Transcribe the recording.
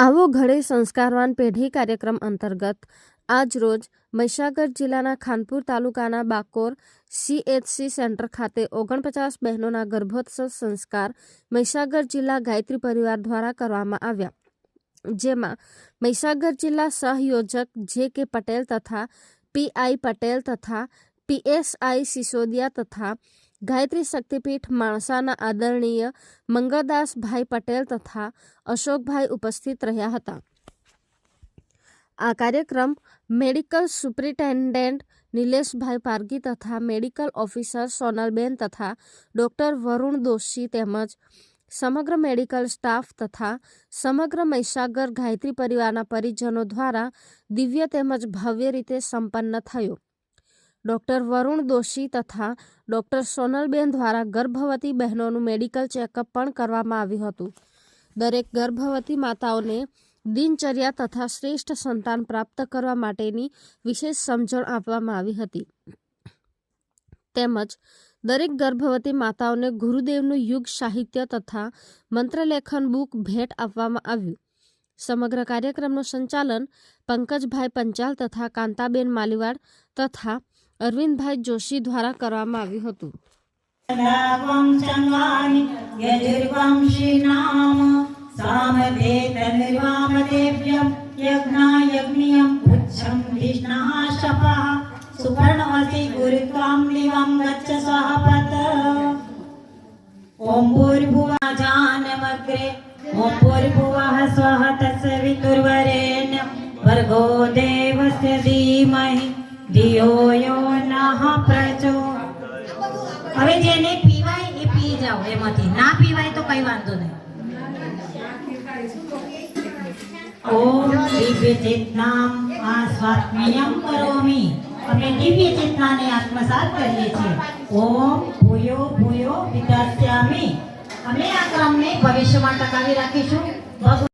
આવો ઘડે સંસ્કારવાન પેઢી કાર્યક્રમ અંતર્ગત આજ રોજ મહીસાગર જિલ્લાના ખાનપુર તાલુકાના બાકોર સીએચસી સેન્ટર ખાતે ઓગણપચાસ બહેનોના ગર્ભોત્સવ સંસ્કાર મહીસાગર જિલ્લા ગાયત્રી પરિવાર દ્વારા કરવામાં આવ્યા. જેમાં મહીસાગર જિલ્લા સહયોજક જે કે પટેલ તથા પીઆઈ પટેલ તથા પીએસઆઈ સિસોદિયા તથા ગાયત્રી શક્તિપીઠ માણસાના આદરણીય મંગળદાસભાઈ પટેલ તથા અશોકભાઈ ઉપસ્થિત રહ્યા હતા. આ કાર્યક્રમ મેડિકલ સુપ્રિન્ટેન્ડન્ટ નિલેશભાઈ પારગી તથા મેડિકલ ઓફિસર સોનલબેન તથા ડૉક્ટર વરુણ દોશી તેમજ સમગ્ર મેડિકલ સ્ટાફ તથા સમગ્ર મહીસાગર ગાયત્રી પરિવારના પરિજનો દ્વારા દિવ્ય તેમજ ભવ્ય રીતે સંપન્ન થયો. ડોક્ટર વરુણ દોશી તથા ડોક્ટર સોનલબેન દ્વારા ગર્ભવતી બહેનોનું મેડિકલ ચેકઅપ પણ કરવામાં આવ્યું હતું. દરેક ગર્ભવતી માતાઓને દિનચર્યા તથા શ્રેષ્ઠ સંતાન પ્રાપ્ત કરવા માટેની વિશેષ સમજણ આપવામાં આવી હતી. તેમજ દરેક ગર્ભવતી માતાઓને ગુરુદેવનું યુગ સાહિત્ય તથા મંત્રલેખન બુક ભેટ આપવામાં આવ્યું. સમગ્ર કાર્યક્રમનું સંચાલન પંકજભાઈ પંચાલ તથા કાંતાબેન માલીવાડ તથા અરવિંદભાઈ જોશી દ્વારા કરવામાં આવ્યું હતું ं चङ्गानि यजुर्वंशीनाम सामवेदनिर्वामदेव्यं यज्ञायज्ञियं पुच्छं विष्णः शपः सुपर्णवती गुरुत्वां दिवं गच्छ स्वपत ॐ भूर्भुवजानमग्रे ॐ भूर्भुवः स्वः तस्य वितुर्वरेण्यं भर्गो देवस्य धीमहि धियो વાપરજો. હવે જેને પીવાય એ પી જાઓ એમાંથી. ના પીવાય તો કઈ વાંધો નહીં. ઓમ દિવ્ય ચેતનામ આ સ્વાત્મિયમ કરોમી. આપણે દિવ્ય ચેતનાને આત્મસાત કરીએ છીએ. ઓમ ભૂયો ભૂયો વિદ્યાસ્યામી અમે આ ક્રમને ભવિષ્યમાં ટકાવી રાખીશું.